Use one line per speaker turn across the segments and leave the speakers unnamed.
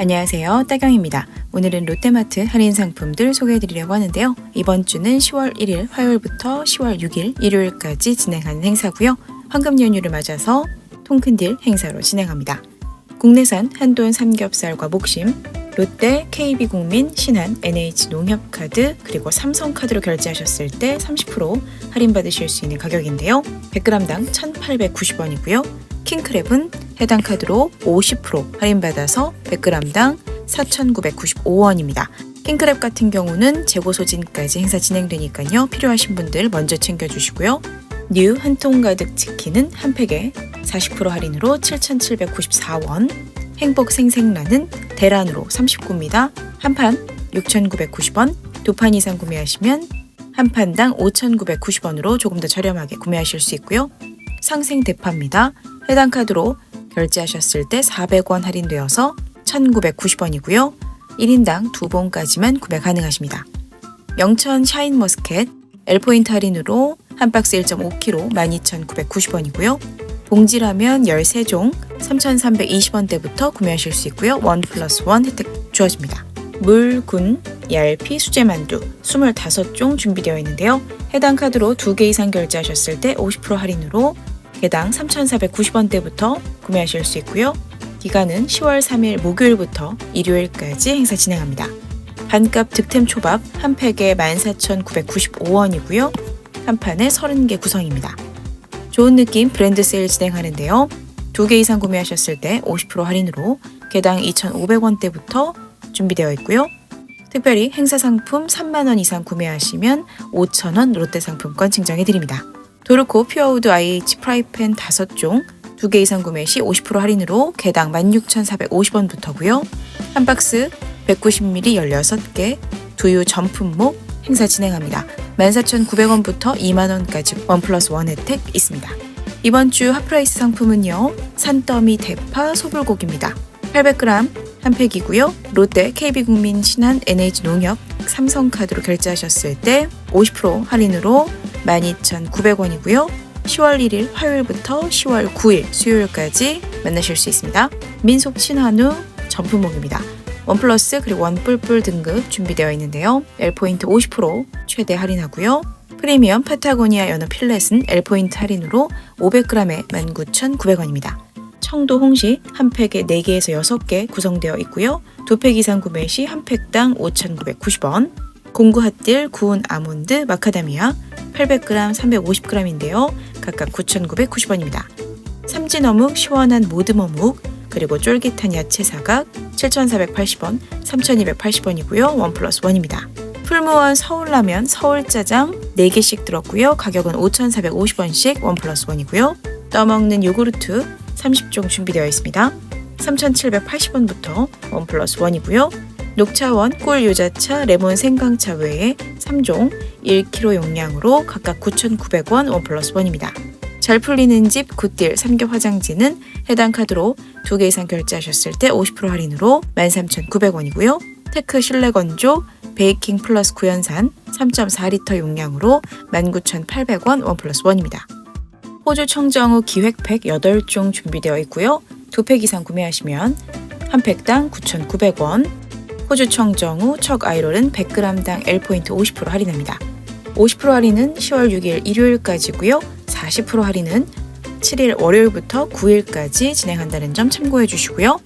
안녕하세요. 따경입니다. 오늘은 롯데마트 할인 상품들 소개해드리려고 하는데요. 이번 주는 10월 1일 화요일부터 10월 6일 일요일까지 진행하는 행사고요. 황금 연휴를 맞아서 통큰딜 행사로 진행합니다. 국내산 한돈 삼겹살과 목심, 롯데, KB국민, 신한, NH농협카드, 그리고 삼성카드로 결제하셨을 때 30% 할인받으실 수 있는 가격인데요. 100g당 1,890원이고요. 킹크랩은 해당 카드로 50% 할인받아서 100g당 4,995원입니다. 킹크랩 같은 경우는 재고 소진까지 행사 진행되니까요. 필요하신 분들 먼저 챙겨주시고요. 뉴 한 통 가득 치킨은 한 팩에 40% 할인으로 7,794원. 행복 생생란은 대란으로 39입니다. 한 판 6,990원. 두 판 이상 구매하시면 한 판당 5,990원으로 조금 더 저렴하게 구매하실 수 있고요. 상생 대파입니다. 해당 카드로 결제하셨을 때 400원 할인되어서 1,990원이고요. 1인당 두 봉까지만 구매 가능하십니다. 명천 샤인머스켓 L포인트 할인으로 한 박스 1.5kg 12,990원이고요. 봉지라면 13종 3,320원대부터 구매하실 수 있고요. 원 플러스 원 혜택 주어집니다. 물, 군, 얄피, 수제만두 25종 준비되어 있는데요. 해당 카드로 2개 이상 결제하셨을 때 50% 할인으로 개당 3,490원대부터 구매하실 수 있고요. 기간은 10월 3일 목요일부터 일요일까지 행사 진행합니다. 반값 득템 초밥 한 팩에 14,995원이고요. 한 판에 30개 구성입니다. 좋은 느낌 브랜드 세일 진행하는데요. 두 개 이상 구매하셨을 때 50% 할인으로 개당 2,500원대부터 준비되어 있고요. 특별히 행사 상품 3만 원 이상 구매하시면 5,000원 롯데 상품권 증정해 드립니다. 도르코 퓨어우드 IH 프라이팬 5종 2개 이상 구매 시 50% 할인으로 개당 16,450원부터고요. 한 박스 190ml 16개 두유 전품목 행사 진행합니다. 14,900원부터 2만원까지 원 플러스 원 혜택 있습니다. 이번 주 핫프라이스 상품은요. 산더미 대파 소불고기입니다. 800g 한 팩이고요. 롯데, KB국민, 신한, NH농협, 삼성카드로 결제하셨을 때 50% 할인으로 12,900원이고요. 10월 1일 화요일부터 10월 9일 수요일까지 만나실 수 있습니다. 민속 친한우 전품목입니다. 원 플러스 그리고 원 뿔뿔 등급 준비되어 있는데요. L포인트 50% 최대 할인하고요. 프리미엄 파타고니아 연어 필렛은 L포인트 할인으로 500g에 19,900원입니다. 청도 홍시 한 팩에 4개에서 6개 구성되어 있고요. 두 팩 이상 구매 시 한 팩당 5,990원. 공구 핫딜 구운 아몬드 마카다미아 800g, 350g인데요. 각각 9,990원입니다. 삼진 어묵, 시원한 모듬 어묵, 그리고 쫄깃한 야채 사각 7,480원, 3,280원이고요. 원 플러스 원입니다. 풀무원 서울라면, 서울짜장 4개씩 들었고요. 가격은 5,450원씩 원 플러스 원이고요. 떠먹는 요구르트 30종 준비되어 있습니다. 3,780원부터 원 플러스 원이고요. 녹차원, 꿀 유자차, 레몬 생강차 외에 3종 1kg 용량으로 각각 9,900원 원 플러스 원입니다. 잘 풀리는 집 굿딜 삼겹 화장지는 해당 카드로 2개 이상 결제하셨을 때 50% 할인으로 13,900원이고요. 테크 실내 건조 베이킹 플러스 구연산 3.4리터 용량으로 19,800원 원 플러스 원입니다. 호주 청정우 기획팩 8종 준비되어 있고요. 2팩 이상 구매하시면 한 팩당 9,900원. 호주 청정우 척 아이롤은 100g당 L포인트 50% 할인합니다. 50% 할인은 10월 6일 일요일까지고요. 40% 할인은 7일 월요일부터 9일까지 진행한다는 점 참고해 주시고요.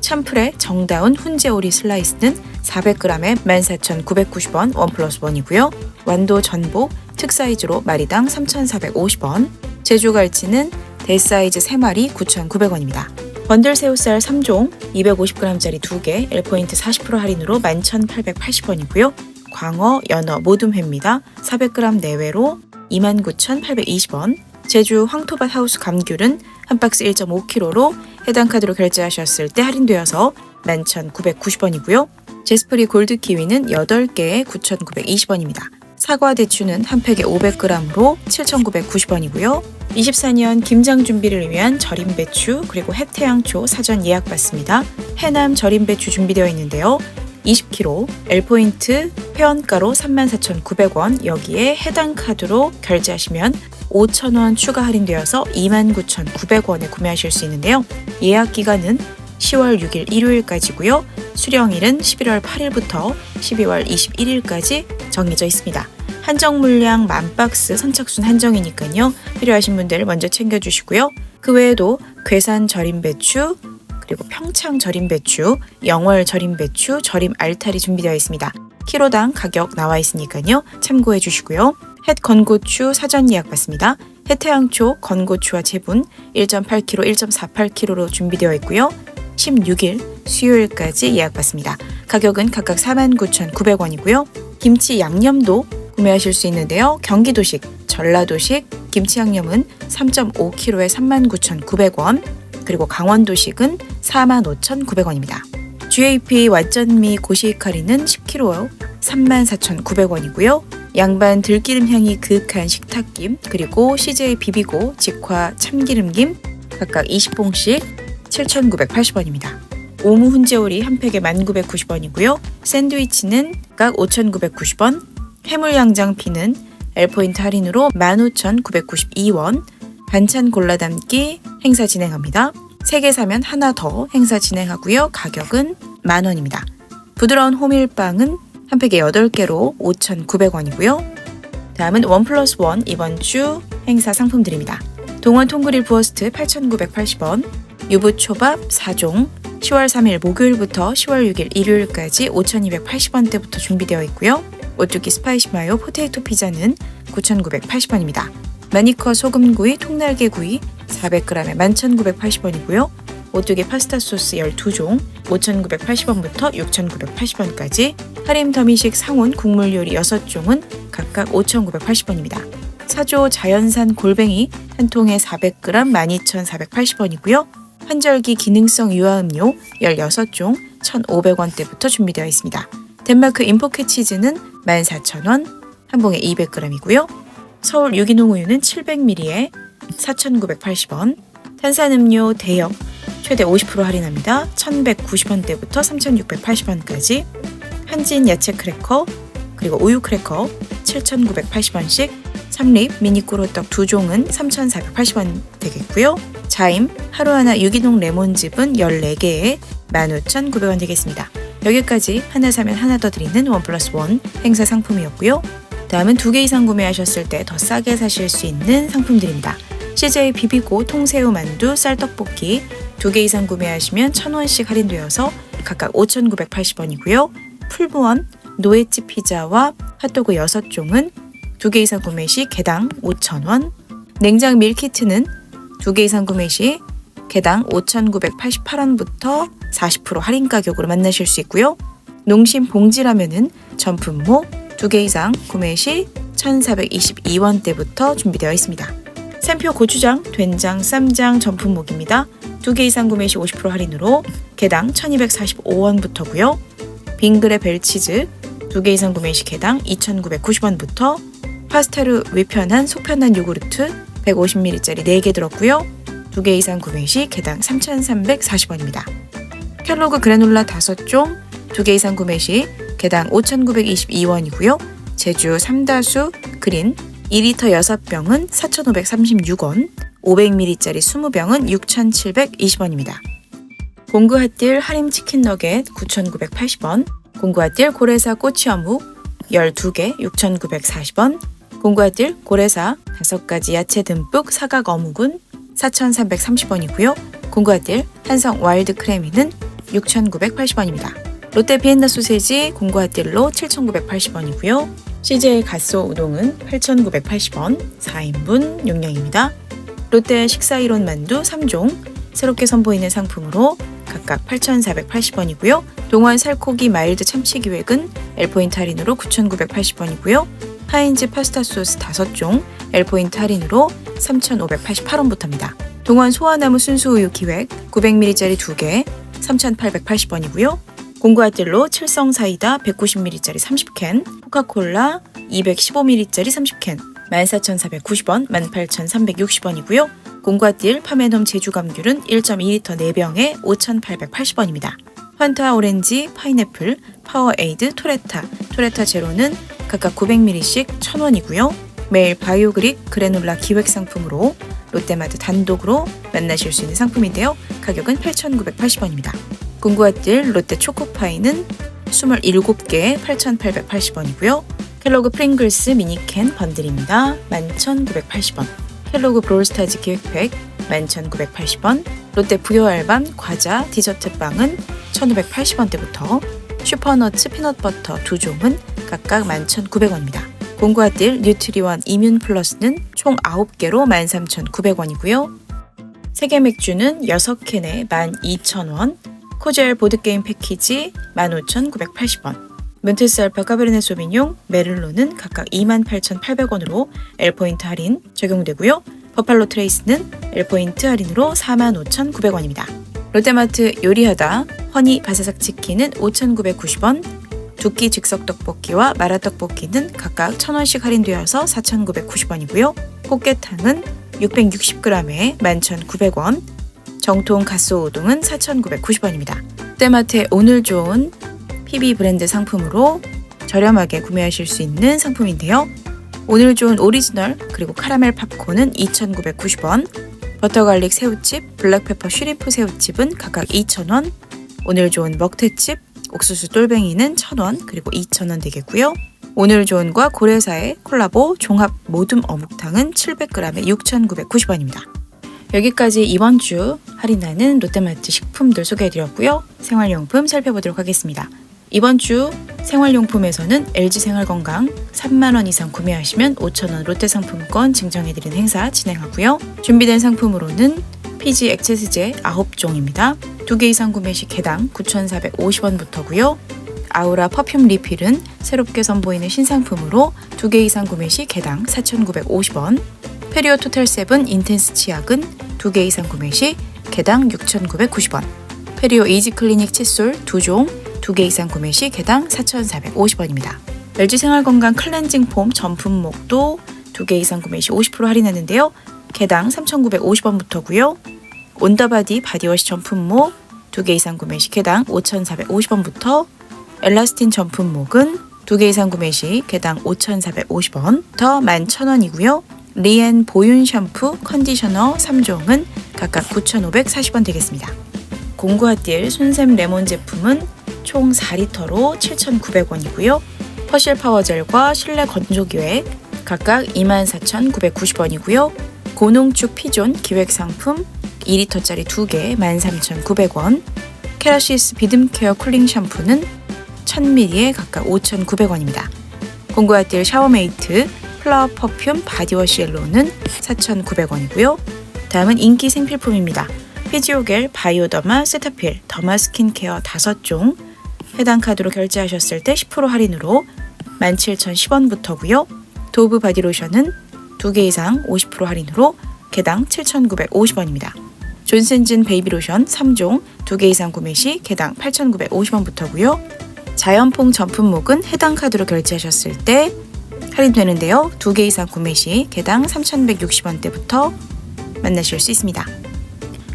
참프레 정다운 훈제오리 슬라이스는 400g에 14,990원 원 플러스 원이고요. 완도 전복 특사이즈로 마리당 3,450원. 제주 갈치는 대사이즈 3마리 9,900원입니다. 번들 새우살 3종 250g짜리 2개 L포인트 40% 할인으로 11,880원이고요. 광어, 연어, 모둠 회입니다. 400g 내외로 29,820원. 제주 황토밭 하우스 감귤은 한 박스 1.5kg로 해당 카드로 결제하셨을 때 할인되어서 11,990원이고요. 제스프리 골드 키위는 8개에 9,920원입니다. 사과 대추는 한 팩에 500g으로 7,990원이고요. 24년 김장 준비를 위한 절임 배추 그리고 해태양초 사전 예약 받습니다. 해남 절임 배추 준비되어 있는데요. 20kg, L포인트 회원가로 34,900원 여기에 해당 카드로 결제하시면 5,000원 추가 할인되어서 29,900원에 구매하실 수 있는데요. 예약 기간은 10월 6일 일요일까지고요. 수령일은 11월 8일부터 12월 21일까지 정해져 있습니다. 한정 물량 만 박스 선착순 한정이니까요. 필요하신 분들 먼저 챙겨주시고요. 그 외에도 괴산 절임 배추, 그리고 평창 절임 배추, 영월 절임 배추, 절임 알탈이 준비되어 있습니다. 키로당 가격 나와 있으니까요. 참고해 주시고요. 햇 건고추 사전 예약 받습니다. 해태양초 건고추와 제분 1.8kg, 1.48kg로 준비되어 있고요. 16일 수요일까지 예약 받습니다. 가격은 각각 49,900원이고요. 김치 양념도 구매하실 수 있는데요. 경기도식, 전라도식 김치 양념은 3.5kg에 39,900원, 그리고 강원도식은 45,900원입니다. GAP 완전미 고시익 카리는 10kg 34,900원이고요. 양반 들기름 향이 그윽한 식탁김, 그리고 CJ 비비고 직화 참기름김 각각 20봉씩 7,980원입니다. 오무 훈제오리 한 팩에 1,990원이고요. 샌드위치는 각 5,990원, 해물양장피는 L포인트 할인으로 15,992원, 반찬 골라 담기 행사 진행합니다. 3개 사면 하나 더 행사 진행하고요. 가격은 만원입니다. 부드러운 호밀빵은 한 팩에 8개로 5,900원이고요. 다음은 원 플러스 원 이번 주 행사 상품들입니다. 동원 통그릴 부어스트 8,980원, 유부초밥 4종, 10월 3일 목요일부터 10월 6일 일요일까지 5,280원대부터 준비되어 있고요. 오뚜기 스파이시 마요 포테이토 피자는 9,980원입니다. 마니커 소금구이 통날개구이 400g에 11,980원이고요. 오뚜기 파스타 소스 12종 5,980원부터 6,980원까지 할인 더미식 상온 국물 요리 6종은 각각 5,980원입니다. 사조 자연산 골뱅이 한 통에 400g 12,480원이고요. 환절기 기능성 유화음료 16종 1,500원대부터 준비되어 있습니다. 덴마크 인포켓 치즈는 14,000원, 한 봉에 200g이고요. 서울 유기농 우유는 700ml에 4,980원, 탄산음료 대역 최대 50% 할인합니다. 1,190원대부터 3,680원까지 한진 야채 크래커 그리고 우유 크래커 7,980원씩 삼립 미니 꾸로떡 두 종은 3,480원 되겠고요. 자임 하루하나 유기농 레몬즙은 14개에 15,900원 되겠습니다. 여기까지 하나 사면 하나 더 드리는 원 플러스 원 행사 상품이었고요. 다음은 두 개 이상 구매하셨을 때 더 싸게 사실 수 있는 상품들입니다. CJ 비비고 통새우 만두 쌀떡볶이 두 개 이상 구매하시면 1,000원씩 할인되어서 각각 5,980원이고요. 풀무원 노예집 피자와 핫도그 6종은 두 개 이상 구매 시 개당 5,000원. 냉장 밀키트는 두 개 이상 구매 시 개당 5,988원부터 40% 할인 가격으로 만나실 수 있고요. 농심 봉지라면은 전품목 2개 이상 구매 시 1,422원대부터 준비되어 있습니다. 샘표 고추장, 된장, 쌈장 전품목입니다. 2개 이상 구매 시 50% 할인으로 개당 1,245원부터고요. 빙그레 벨치즈 2개 이상 구매 시 개당 2,990원부터 파스타류 위편한 속편한 요구르트 150ml짜리 4개 들었고요. 2개 이상 구매 시 개당 3,340원입니다. 켈로그 그래놀라 5종 2개 이상 구매 시 개당 5,922원이고요. 제주 삼다수 그린 2리터 6병은 4,536원, 500ml짜리 20병은 6,720원입니다. 공구 핫딜 하림 치킨 너겟 9,980원, 공구 핫딜 고래사 꼬치 어묵 12개 6,940원, 핫딜 고래사 5가지 야채 듬뿍 사각 어묵은 4,330원이고요. 공구 핫딜 한성 와일드 크래미는 6,980원입니다. 롯데 비엔나 소세지 공구 핫딜로 7,980원이고요. CJ 갓소 우동은 8,980원, 4인분 용량입니다. 롯데 식사 이론 만두 3종 새롭게 선보이는 상품으로 각각 8,480원이고요. 동원 살코기 마일드 참치 기획은 L포인트 할인으로 9,980원이고요. 하인즈 파스타 소스 5종 L포인트 할인으로 3,588원부터입니다. 동원 소화나무 순수우유 기획 900ml짜리 2개 3,880원이고요. 공구아뜰로 칠성 사이다 190ml짜리 30캔, 코카콜라 215ml짜리 30캔, 14,490원, 18,360원이고요. 공구아뜰 파메넘 제주 감귤은 1.2L 4병에 5,880원입니다. 환타 오렌지, 파인애플, 파워에이드, 토레타, 토레타 제로는 각각 900ml씩 1,000원이고요. 매일 바이오그릭 그래놀라 기획 상품으로 롯데마트 단독으로 만나실 수 있는 상품인데요. 가격은 8,980원입니다. 궁구아뜰 롯데 초코파이는 27개 8,880원이고요. 켈로그 프링글스 미니캔 번들입니다. 11,980원. 켈로그 브롤스타즈 기획팩 11,980원. 롯데 부여알밤 과자 디저트 빵은 1,580원대부터 슈퍼너츠 피넛버터 두 종은 각각 11,900원입니다. 공구아뜰 뉴트리원 이뮨 플러스는 총 9개로 13,900원이고요. 세계 맥주는 6캔에 12,000원, 코젤 보드게임 패키지 15,980원, 멘테스 알파 카베르네 소비뇽, 메를로는 각각 28,800원으로 L포인트 할인 적용되고요. 버팔로 트레이스는 L포인트 할인으로 45,900원입니다. 롯데마트 요리하다 허니 바사삭 치킨은 5,990원, 두끼 즉석 떡볶이와 마라 떡볶이는 각각 1,000원씩 할인되어서 4,990원이고요. 꽃게탕은 660g에 11,900원, 정통 가스 우동은 4,990원입니다. 롯데마트의 오늘 좋은 PB 브랜드 상품으로 저렴하게 구매하실 수 있는 상품인데요. 오늘 좋은 오리지널 그리고 카라멜 팝콘은 2,990원, 버터 갈릭 새우칩, 블랙페퍼 슈리프 새우칩은 각각 2,000원, 오늘 좋은 먹태칩, 옥수수 똘뱅이는 1,000원 그리고 2,000원 되겠고요. 오늘 좋은과 고래사의 콜라보 종합 모둠 어묵탕은 700g에 6,990원입니다. 여기까지 이번 주 할인하는 롯데마트 식품들 소개해드렸고요. 생활용품 살펴보도록 하겠습니다. 이번 주 생활용품에서는 LG 생활건강 3만원 이상 구매하시면 5천원 롯데상품권 증정해드리는 행사 진행하고요. 준비된 상품으로는 PG 액세스제 9종입니다. 2개 이상 구매 시 개당 9,450원부터고요. 아우라 퍼퓸 리필은 새롭게 선보이는 신상품으로 2개 이상 구매 시 개당 4,950원. 페리오 토탈 세븐 인텐스 치약은 2개 이상 구매 시 개당 6,990원. 페리오 이지 클리닉 칫솔 2종 2개 이상 구매 시 개당 4,450원입니다. LG 생활건강 클렌징 폼 전품목도 2개 이상 구매 시 50% 할인하는데요. 개당 3,950원부터고요. 온더바디 바디워시 전품목 2개 이상 구매 시 개당 5,450원부터 엘라스틴 전품목은 2개 이상 구매 시 개당 5,450원 더 11,000원이고요. 리엔 보윤 샴푸 컨디셔너 3종은 각각 9,540원 되겠습니다. 공구아띠엘 손샘 레몬 제품은 총 4리터로 7,900원이고요. 퍼실 파워젤과 실내 건조기획 각각 24,990원이고요. 고농축 피존 기획상품 2리터짜리 2개 13,900원. 케라시스 비듬케어 쿨링 샴푸는 1000ml에 각각 5,900원입니다. 공구아띠엘 샤워메이트 플라워 퍼퓸 바디워시 옐로우는 4,900원이고요. 다음은 인기 생필품입니다. 피지오겔 바이오더마 세타필 더마 스킨케어 5종 해당 카드로 결제하셨을 때 10% 할인으로 17,010원부터고요. 도브 바디로션은 2개 이상 50% 할인으로 개당 7,950원입니다. 존슨진 베이비로션 3종 2개 이상 구매 시 개당 8,950원부터고요. 자연퐁 전품목은 해당 카드로 결제하셨을 때 할인되는데요. 2개 이상 구매 시 개당 3,160원대부터 만나실 수 있습니다.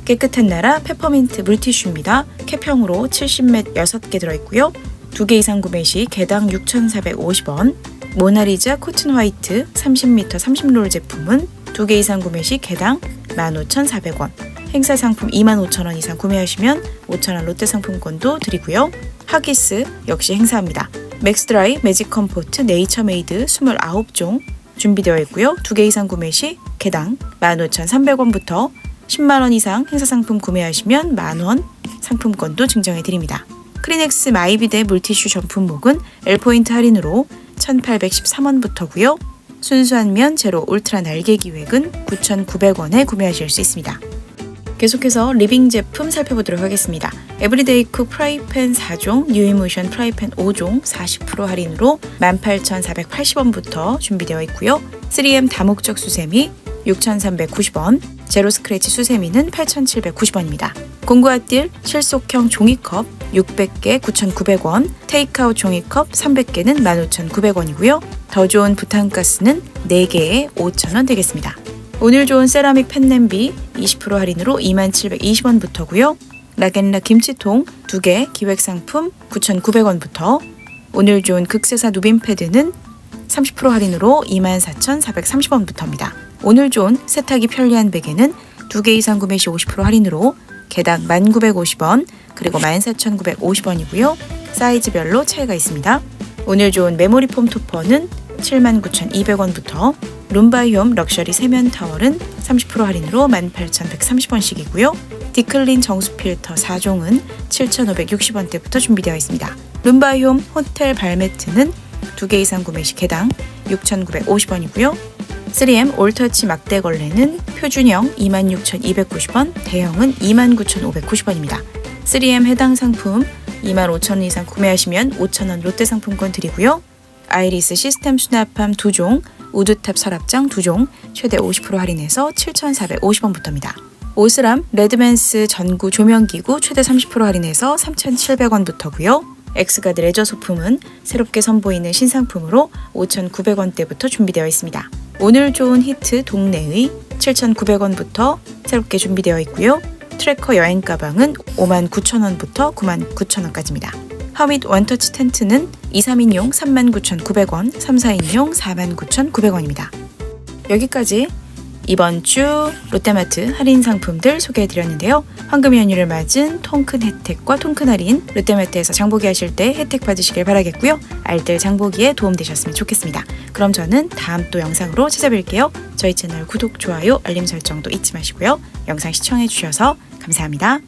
깨끗한 나라 페퍼민트 물티슈입니다. 캡형으로 70맷 6개 들어있고요. 2개 이상 구매 시 개당 6,450원. 모나리자 코튼 화이트 30m 30롤 제품은 2개 이상 구매 시 개당 15,400원. 행사 상품 25,000원 이상 구매하시면 5,000원 롯데 상품권도 드리고요. 하기스 역시 행사합니다. 맥스드라이 매직 컴포트 네이처메이드 29종 준비되어 있고요. 2개 이상 구매 시 개당 15,300원부터 10만원 이상 행사 상품 구매하시면 만원 상품권도 증정해 드립니다. 크리넥스 마이비데 물티슈 전품목은 L포인트 할인으로 1,813원부터고요. 순수한 면 제로 울트라 날개 기획은 9,900원에 구매하실 수 있습니다. 계속해서 리빙 제품 살펴보도록 하겠습니다. 에브리데이 쿡 프라이팬 4종, 뉴이모션 프라이팬 5종 40% 할인으로 18,480원부터 준비되어 있고요. 3M 다목적 수세미 6,390원, 제로 스크래치 수세미는 8,790원입니다. 공구아딜 실속형 종이컵 600개 9,900원, 테이크아웃 종이컵 300개는 15,900원이고요. 더 좋은 부탄가스는 4개에 5,000원 되겠습니다. 오늘 좋은 세라믹 팬냄비 20% 할인으로 2720원부터고요. 라겐라 김치통 2개 기획상품 9,900원부터 오늘 좋은 극세사 누빔 패드는 30% 할인으로 24,430원부터입니다. 오늘 좋은 세탁이 편리한 베개는 두 개 이상 구매 시 50% 할인으로 개당 1,950원 그리고 14,950원이고요. 사이즈별로 차이가 있습니다. 오늘 좋은 메모리 폼 토퍼는 79,200원부터 룸바이옴 럭셔리 세면 타월은 30% 할인으로 18,130원씩이고요. 디클린 정수 필터 4종은 7,560원대부터 준비되어 있습니다. 룸바이옴 호텔 발매트는 두개 이상 구매 시 개당 6,950원이고요. 3M 올터치 막대 걸레는 표준형 26,290원, 대형은 29,590원입니다. 3M 해당 상품 25,000원 이상 구매하시면 5,000원 롯데 상품권 드리고요. 아이리스 시스템 수납함 2종, 우드탑 서랍장 2종, 최대 50% 할인해서 7,450원부터입니다. 오스람 레드맨스 전구 조명기구 최대 30% 할인해서 3,700원부터고요. 엑스가드 레저 소품은 새롭게 선보이는 신상품으로 5,900원대부터 준비되어 있습니다. 오늘 좋은 히트 동네의 7,900원부터 새롭게 준비되어 있고요. 트래커 여행 가방은 59,000원부터 99,000원까지입니다. 하윗 원터치 텐트는 2, 3인용 39,900원, 3, 4인용 49,900원입니다. 여기까지 이번 주 롯데마트 할인 상품들 소개해드렸는데요. 황금 연휴를 맞은 통큰 혜택과 통큰 할인 롯데마트에서 장보기 하실 때 혜택 받으시길 바라겠고요. 알뜰 장보기에 도움되셨으면 좋겠습니다. 그럼 저는 다음 또 영상으로 찾아뵐게요. 저희 채널 구독, 좋아요, 알림 설정도 잊지 마시고요. 영상 시청해주셔서 감사합니다.